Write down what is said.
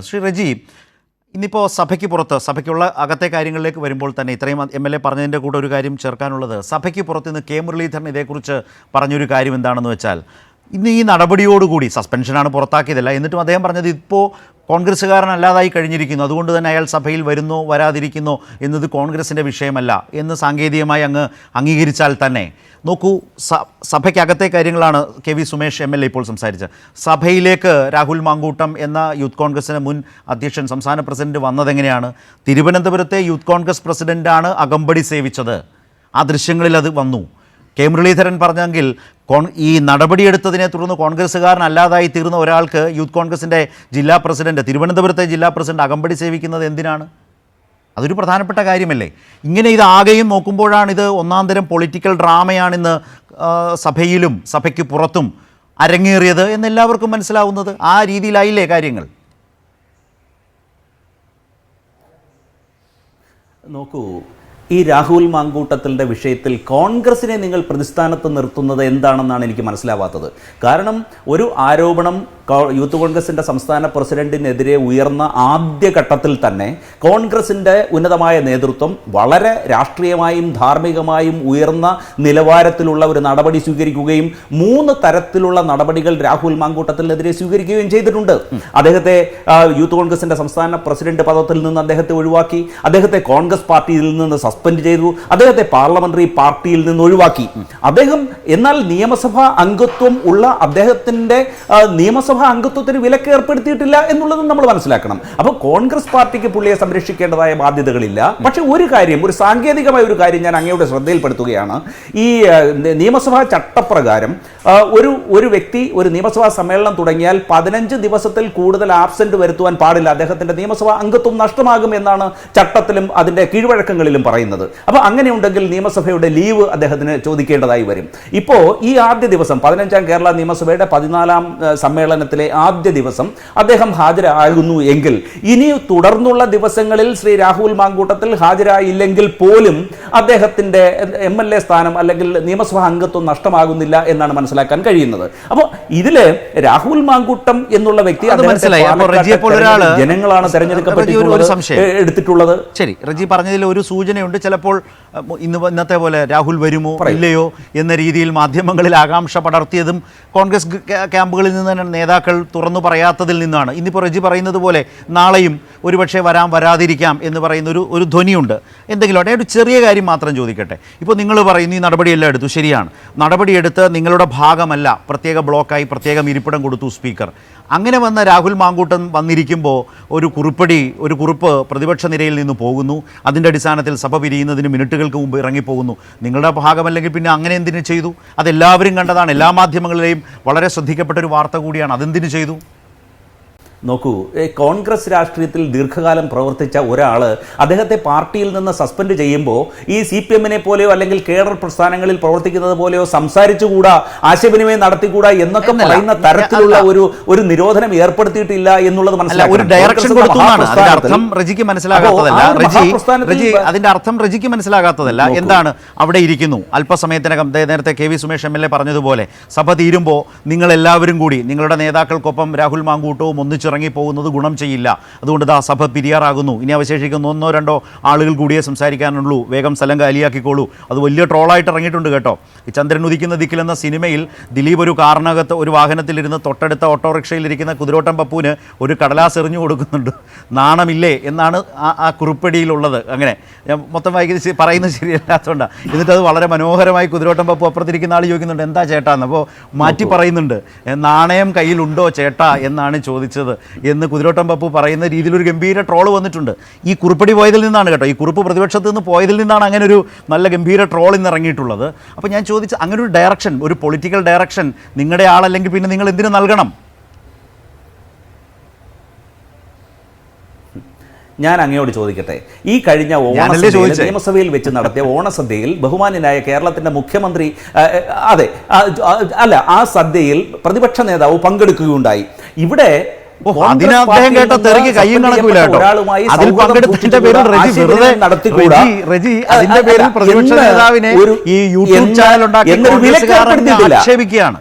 ശ്രീ റജി ഇന്നിപ്പോൾ സഭയ്ക്ക് പുറത്ത് സഭയ്ക്കുള്ള അകത്തെ കാര്യങ്ങളിലേക്ക് വരുമ്പോൾ തന്നെ ഇത്രയും എം എൽ എ പറഞ്ഞതിന്റെ കൂടെ ഒരു കാര്യം ചേർക്കാനുള്ളത് സഭയ്ക്ക് പുറത്ത് നിന്ന് കെ മുരളീധരൻ ഇതേക്കുറിച്ച് പറഞ്ഞൊരു കാര്യം എന്താണെന്ന് വെച്ചാൽ ഇന്ന് ഈ നടപടിയോടുകൂടി സസ്പെൻഷനാണ് പുറത്താക്കിയതല്ല. എന്നിട്ടും അദ്ദേഹം പറഞ്ഞത് ഇപ്പോൾ കോൺഗ്രസ്സുകാരനല്ലാതായി കഴിഞ്ഞിരിക്കുന്നു. അതുകൊണ്ട് തന്നെ അയാൾ സഭയിൽ വരുന്നോ വരാതിരിക്കുന്നോ എന്നത് കോൺഗ്രസിന്റെ വിഷയമല്ല എന്ന് സാങ്കേതികമായി അങ്ങ് അംഗീകരിച്ചാൽ തന്നെ. നോക്കൂ സ സഭയ്ക്കകത്തെ കാര്യങ്ങളാണ് K V Sumesh M L A ഇപ്പോൾ സംസാരിച്ചത്. സഭയിലേക്ക് രാഹുൽ മാങ്കൂട്ടം എന്ന യൂത്ത് കോൺഗ്രസിന്റെ മുൻ അധ്യക്ഷൻ സംസ്ഥാന പ്രസിഡന്റ് വന്നതെങ്ങനെയാണ്? തിരുവനന്തപുരത്തെ യൂത്ത് കോൺഗ്രസ് പ്രസിഡന്റാണ് അകമ്പടി സേവിച്ചത്. ആ ദൃശ്യങ്ങളിൽ അത് വന്നു. കെ മുരളീധരൻ പറഞ്ഞെങ്കിൽ കോൺ ഈ നടപടിയെടുത്തതിനെ തുടർന്ന് കോൺഗ്രസ്സുകാരനല്ലാതായി തീർന്ന ഒരാൾക്ക് യൂത്ത് കോൺഗ്രസിന്റെ ജില്ലാ പ്രസിഡന്റ് തിരുവനന്തപുരത്തെ ജില്ലാ പ്രസിഡന്റ് അകമ്പടി സേവിക്കുന്നത് എന്തിനാണ്? അതൊരു പ്രധാനപ്പെട്ട കാര്യമല്ലേ? ഇങ്ങനെ ഇത് ആകെയും നോക്കുമ്പോഴാണ് ഇത് ഒന്നാം തരം പൊളിറ്റിക്കൽ ഡ്രാമയാണിന്ന് സഭയിലും സഭയ്ക്ക് പുറത്തും അരങ്ങേറിയത് എന്നെല്ലാവർക്കും മനസ്സിലാവുന്നത്. ആ രീതിയിലായില്ലേ കാര്യങ്ങൾ? നോക്കൂ ഈ രാഹുൽ മാങ്കൂട്ടത്തിന്റെ വിഷയത്തിൽ കോൺഗ്രസിനെ നിങ്ങൾ പ്രതിസ്ഥാനത്ത് നിർത്തുന്നത് എന്താണെന്നാണ് എനിക്ക് മനസ്സിലാവാത്തത്. കാരണം ഒരു ആരോപണം യൂത്ത് കോൺഗ്രസിന്റെ സംസ്ഥാന പ്രസിഡന്റിനെതിരെ ഉയർന്ന ആദ്യഘട്ടത്തിൽ തന്നെ കോൺഗ്രസിന്റെ ഉന്നതമായ നേതൃത്വം വളരെ രാഷ്ട്രീയമായും ധാർമ്മികമായും ഉയർന്ന നിലവാരത്തിലുള്ള ഒരു നടപടി സ്വീകരിക്കുകയും മൂന്ന് തരത്തിലുള്ള നടപടികൾ രാഹുൽ മാങ്കൂട്ടത്തിനെതിരെ സ്വീകരിക്കുകയും ചെയ്തിട്ടുണ്ട്. അദ്ദേഹത്തെ യൂത്ത് കോൺഗ്രസിന്റെ സംസ്ഥാന പ്രസിഡന്റ് പദത്തിൽ നിന്ന് അദ്ദേഹത്തെ ഒഴിവാക്കി അദ്ദേഹത്തെ കോൺഗ്രസ് പാർട്ടിയിൽ നിന്ന് സസ്പെൻഡ് ചെയ്തു അദ്ദേഹത്തെ പാർലമെന്ററി പാർട്ടിയിൽ നിന്ന് ഒഴിവാക്കി. അദ്ദേഹം എന്നാൽ നിയമസഭാ അംഗത്വം ഉള്ള അദ്ദേഹത്തിന്റെ ആ, നിയമസഭാ അംഗത്വത്തിന് വിലക്ക് ഏർപ്പെടുത്തിയിട്ടില്ല എന്നുള്ളതും നമ്മൾ മനസ്സിലാക്കണം. അപ്പോൾ കോൺഗ്രസ് പാർട്ടിക്ക് പുള്ളിയെ സംരക്ഷിക്കേണ്ടതായ ബാധ്യതകളില്ല. പക്ഷെ ഒരു കാര്യം ഒരു സാങ്കേതികമായ ഒരു കാര്യം ഞാൻ അങ്ങയുടെ ശ്രദ്ധയിൽപ്പെടുത്തുകയാണ്. ഈ നിയമസഭാ ചട്ടപ്രകാരം ഒരു ഒരു വ്യക്തി ഒരു നിയമസഭാ സമ്മേളനം തുടങ്ങിയാൽ പതിനഞ്ച് ദിവസത്തിൽ കൂടുതൽ ആബ്സെന്റ് വരുത്തുവാൻ പാടില്ല. അദ്ദേഹത്തിന്റെ നിയമസഭാ അംഗത്വം നഷ്ടമാകും എന്നാണ് ചട്ടത്തിലും അതിന്റെ കീഴ്വഴക്കങ്ങളിലും പറയുന്നത്. അപ്പോൾ അങ്ങനെയുണ്ടെങ്കിൽ നിയമസഭയുടെ ലീവ് അദ്ദേഹത്തിന് ചോദിക്കേണ്ടതായി വരും. ഇപ്പോ ഈ ആദ്യ ദിവസം പതിനഞ്ചാം കേരള നിയമസഭയുടെ പതിനാലാം ആ, സമ്മേളനത്തിലെ ആദ്യ ദിവസം അദ്ദേഹം ഹാജരാകുന്നു എങ്കിൽ. ഇനി തുടർന്നുള്ള ദിവസങ്ങളിൽ ശ്രീ രാഹുൽ മാങ്കൂട്ടത്തിൽ ഹാജരായില്ലെങ്കിൽ പോലും അദ്ദേഹത്തിന്റെ എം എൽ എ സ്ഥാനം അല്ലെങ്കിൽ നിയമസഭാ അംഗത്വം നഷ്ടമാകുന്നില്ല എന്നാണ് മനസ്സിലാക്കാൻ കഴിയുന്നത്. അപ്പോൾ ഇതിൽ രാഹുൽ മാങ്കൂട്ടം എന്നുള്ള വ്യക്തി ജനങ്ങളാണ് തെരഞ്ഞെടുക്കപ്പെട്ടിട്ടുള്ളത് എടുത്തിട്ടുള്ളത്. ശരി റജി പറഞ്ഞതിൽ ഒരു സൂചനയുണ്ട്. ചിലപ്പോൾ ഇന്ന് ഇന്നത്തെ പോലെ രാഹുൽ വരുമോ ഇല്ലയോ എന്ന രീതിയിൽ മാധ്യമങ്ങളിൽ ആകാംക്ഷ പടർത്തിയതും കോൺഗ്രസ് ക്യാമ്പുകളിൽ നിന്ന് തന്നെ നേതാക്കൾ തുറന്നു പറയാത്തതിൽ നിന്നാണ്. ഇന്നിപ്പോൾ റെജി പറയുന്നത് പോലെ നാളെയും ഒരുപക്ഷെ വരാം വരാതിരിക്കാം എന്ന് പറയുന്ന ഒരു ഒരു ധ്വനിയുണ്ട്. എന്തെങ്കിലും ആട്ടെ ഒരു ചെറിയ കാര്യം മാത്രം ചോദിക്കട്ടെ. ഇപ്പോൾ നിങ്ങൾ പറയുന്നു ഈ നടപടിയെല്ലാം എടുത്തു. ശരിയാണ്. നടപടിയെടുത്ത് നിങ്ങളുടെ ഭാഗമല്ല പ്രത്യേക ബ്ലോക്കായി പ്രത്യേകം ഇരിപ്പിടം കൊടുത്തു സ്പീക്കർ. അങ്ങനെ വന്ന രാഹുൽ മാങ്കൂട്ടൻ വന്നിരിക്കുമ്പോൾ ഒരു കുറിപ്പടി ഒരു കുറിപ്പ് പ്രതിപക്ഷ നിരയിൽ നിന്ന് പോകുന്നു. അതിന്റെ അടിസ്ഥാനത്തിൽ സഭ പിരിയുന്നതിന് മിനിറ്റുകൾക്ക് മുമ്പ് ഇറങ്ങിപ്പോകുന്നു. നിങ്ങളുടെ ഭാഗമല്ലെങ്കിൽ പിന്നെ അങ്ങനെ എന്തിനു ചെയ്തു? അതെല്ലാവരും കണ്ടതാണ്. എല്ലാ മാധ്യമങ്ങളിലെയും വളരെ ശ്രദ്ധിക്കപ്പെട്ട ഒരു വാർത്ത കൂടിയാണ്. അതെന്തിനു ചെയ്തു? നോക്കൂ ഈ കോൺഗ്രസ് രാഷ്ട്രീയത്തിൽ ദീർഘകാലം പ്രവർത്തിച്ച ഒരാൾ അദ്ദേഹത്തെ പാർട്ടിയിൽ നിന്ന് സസ്പെൻഡ് ചെയ്യുമ്പോൾ ഈ സി പി എമ്മിനെ പോലെയോ അല്ലെങ്കിൽ കേഡർ പ്രസ്ഥാനങ്ങളിൽ പ്രവർത്തിക്കുന്നത് പോലെയോ സംസാരിച്ചുകൂടാ ആശയവിനിമയം നടത്തിക്കൂടാ എന്നൊക്കെ പറയുന്ന തരത്തിലുള്ള ഒരു ഒരു നിരോധനം ഏർപ്പെടുത്തിയിട്ടില്ല എന്നുള്ളത് അതിന്റെ അർത്ഥം റജിക്ക് മനസ്സിലാകാത്തതല്ല. എന്താണ്? അവിടെ ഇരിക്കുന്നു. അല്പസമയത്തിനകം നേരത്തെ K V Sumesh M L A പറഞ്ഞതുപോലെ സഭ തീരുമ്പോൾ നിങ്ങൾ എല്ലാവരും കൂടി നിങ്ങളുടെ നേതാക്കൾക്കൊപ്പം രാഹുൽ മാങ്കൂട്ടവും ഒന്നിച്ചിറങ്ങി പോകുന്നത് ഗുണം ചെയ്യില്ല. അതുകൊണ്ട് ദാ സഭ പിരിയാറാകുന്നു. ഇനി അവശേഷിക്കുന്ന ഒന്നോ രണ്ടോ ആളുകൾ കൂടിയേ സംസാരിക്കാനുള്ളൂ. വേഗം സ്ഥലം കാലിയാക്കിക്കോളൂ അത് വലിയ ട്രോളായിട്ട് ഇറങ്ങിയിട്ടുണ്ട് കേട്ടോ. ഈ ചന്ദ്രൻ ഉദിക്കുന്ന ദിക്കിൽ എന്ന സിനിമയിൽ ദിലീപ് ഒരു കാറിനകത്ത് ഒരു വാഹനത്തിലിരുന്ന് തൊട്ടടുത്ത ഓട്ടോറിക്ഷയിലിരിക്കുന്ന കുതിരോട്ടം പപ്പുവിന് ഒരു കടലാസ് എറിഞ്ഞു കൊടുക്കുന്നുണ്ട്. നാണമില്ലേ എന്നാണ് ആ ആ കുറിപ്പടിയിലുള്ളത്. അങ്ങനെ ഞാൻ മൊത്തം വായിക്കുന്നത് പറയുന്നത് ശരിയല്ലാത്തതുകൊണ്ടാണ് എന്നിട്ട് അത് വളരെ മനോഹരമായി കുതിരോട്ടം പപ്പു അപ്പുറത്തിരിക്കുന്ന ആൾ ചോദിക്കുന്നുണ്ട് എന്താ ചേട്ടാന്ന് അപ്പോൾ മാറ്റി പറയുന്നുണ്ട് നാണയം കയ്യിലുണ്ടോ ചേട്ടാ? എന്നാണ് ചോദിച്ചത്. എന്ന് കുതിരോട്ടം പപ്പു പറയുന്ന രീതിയിൽ ഒരു ഗംഭീര ട്രോൾ വന്നിട്ടുണ്ട്. ഈ കുറിപ്പടി പോയതിൽ നിന്നാണ് കേട്ടോ. ഈ കുറിപ്പ് പ്രതിപക്ഷത്ത് നിന്ന് പോയതിൽ നിന്നാണ് അങ്ങനെ ഒരു നല്ല ഗംഭീര ട്രോൾ ഇന്ന് ഇറങ്ങിയിട്ടുള്ളത്. അപ്പോൾ ഞാൻ ചോദിച്ച അങ്ങനെ ഒരു ഡയറക്ഷൻ ഒരു പൊളിറ്റിക്കൽ ഡയറക്ഷൻ നിങ്ങളുടെ ആളല്ലെങ്കിൽ പിന്നെ നിങ്ങൾ എന്തിനു നൽകണം? ഞാൻ അങ്ങയോട് ചോദിക്കട്ടെ. ഈ കഴിഞ്ഞ ഓണസദ്യയിൽ? നിയമസഭയിൽ വെച്ച് നടത്തിയ ഓണസദ്യയിൽ ബഹുമാന്യനായ കേരളത്തിന്റെ മുഖ്യമന്ത്രി അതെ അല്ല ആ സദ്യയിൽ പ്രതിപക്ഷ നേതാവ് പങ്കെടുക്കുകയുണ്ടായി. ഇവിടെ അതിന് അദ്ദേഹം കേട്ട തെറിക്ക് കയ്യും സസ്പെൻഡ് കേട്ടോ. ഒരാളുമായി അതിൽ പങ്കെടുത്തതിന്റെ പേരിൽ വെറുതെ നടത്തിക്കൂടാ. റജി, റജി, അതിന്റെ പേരിൽ പ്രതിപക്ഷ നേതാവിനെ ഈ യൂട്യൂബ് ചാനൽ ഉണ്ടാക്കി ആക്ഷേപിക്കുകയാണ്